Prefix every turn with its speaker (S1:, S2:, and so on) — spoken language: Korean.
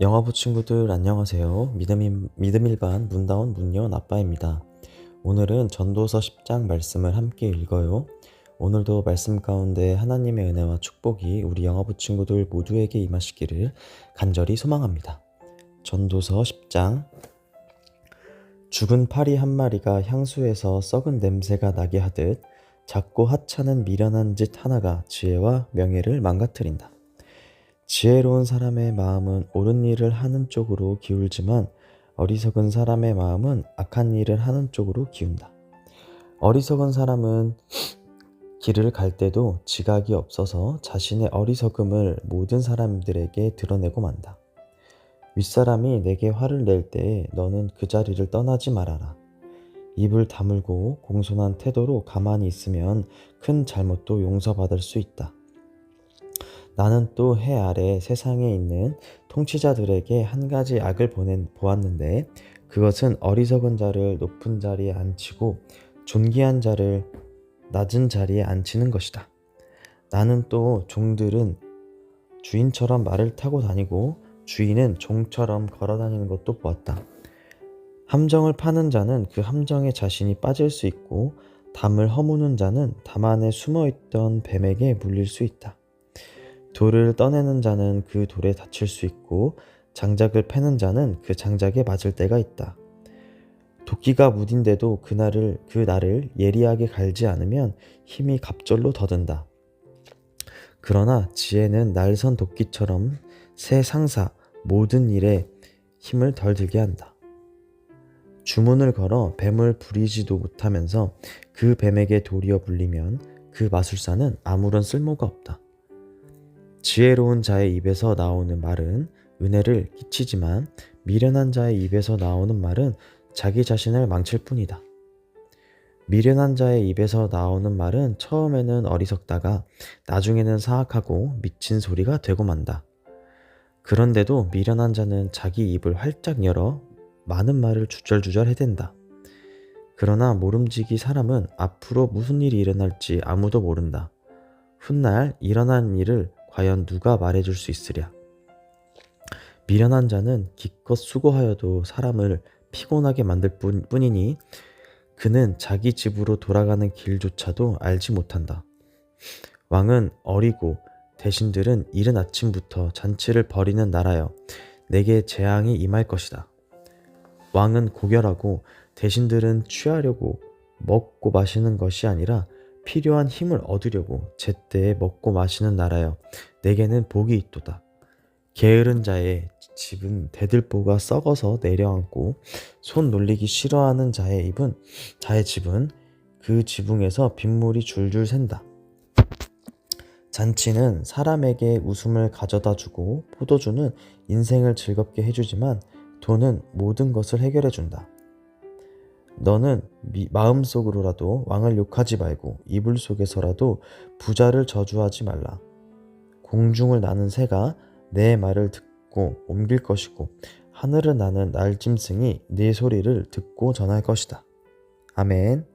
S1: 영화부 친구들 안녕하세요. 믿음, 믿음 일반 문다운 문여 아빠입니다. 오늘은 전도서 10장 말씀을 함께 읽어요. 오늘도 말씀 가운데 하나님의 은혜와 축복이 우리 영화부 친구들 모두에게 임하시기를 간절히 소망합니다. 전도서 10장 죽은 파리 한 마리가 향수에서 썩은 냄새가 나게 하듯 작고 하찮은 미련한 짓 하나가 지혜와 명예를 망가뜨린다. 지혜로운 사람의 마음은 옳은 일을 하는 쪽으로 기울지만 어리석은 사람의 마음은 악한 일을 하는 쪽으로 기운다. 어리석은 사람은 길을 갈 때도 지각이 없어서 자신의 어리석음을 모든 사람들에게 드러내고 만다. 윗사람이 내게 화를 낼 때에 너는 그 자리를 떠나지 말아라. 입을 다물고 공손한 태도로 가만히 있으면 큰 잘못도 용서받을 수 있다. 나는 또 해 아래 세상에 있는 통치자들에게 한 가지 악을 보낸, 보았는데 그것은 어리석은 자를 높은 자리에 앉히고 존귀한 자를 낮은 자리에 앉히는 것이다. 나는 또 종들은 주인처럼 말을 타고 다니고 주인은 종처럼 걸어 다니는 것도 보았다. 함정을 파는 자는 그 함정에 자신이 빠질 수 있고 담을 허무는 자는 담 안에 숨어 있던 뱀에게 물릴 수 있다. 돌을 떠내는 자는 그 돌에 다칠 수 있고 장작을 패는 자는 그 장작에 맞을 때가 있다. 도끼가 무딘데도 그날을 그 날을 예리하게 갈지 않으면 힘이 갑절로 더든다. 그러나 지혜는 날선 도끼처럼 새 상사 모든 일에 힘을 덜 들게 한다. 주문을 걸어 뱀을 부리지도 못하면서 그 뱀에게 도리어 불리면 그 마술사는 아무런 쓸모가 없다. 지혜로운 자의 입에서 나오는 말은 은혜를 끼치지만 미련한 자의 입에서 나오는 말은 자기 자신을 망칠 뿐이다. 미련한 자의 입에서 나오는 말은 처음에는 어리석다가 나중에는 사악하고 미친 소리가 되고 만다. 그런데도 미련한 자는 자기 입을 활짝 열어 많은 말을 주절주절 해댄다. 그러나 모름지기 사람은 앞으로 무슨 일이 일어날지 아무도 모른다. 훗날 일어난 일을 과연 누가 말해줄 수 있으랴? 미련한 자는 기껏 수고하여도 사람을 피곤하게 만들 뿐, 뿐이니 그는 자기 집으로 돌아가는 길조차도 알지 못한다. 왕은 어리고 대신들은 이른 아침부터 잔치를 벌이는 나라여 내게 재앙이 임할 것이다. 왕은 고결하고 대신들은 취하려고 먹고 마시는 것이 아니라 필요한 힘을 얻으려고 제때에 먹고 마시는 나라여 내게는 복이 있도다. 게으른 자의 집은 대들보가 썩어서 내려앉고 손 놀리기 싫어하는 자의 입은 자의 집은 그 지붕에서 빗물이 줄줄 샌다. 잔치는 사람에게 웃음을 가져다 주고 포도주는 인생을 즐겁게 해주지만 돈은 모든 것을 해결해 준다. 너는 미, 마음속으로라도 왕을 욕하지 말고 이불 속에서라도 부자를 저주하지 말라. 공중을 나는 새가 내 말을 듣고 옮길 것이고 하늘을 나는 날짐승이 네 소리를 듣고 전할 것이다. 아멘.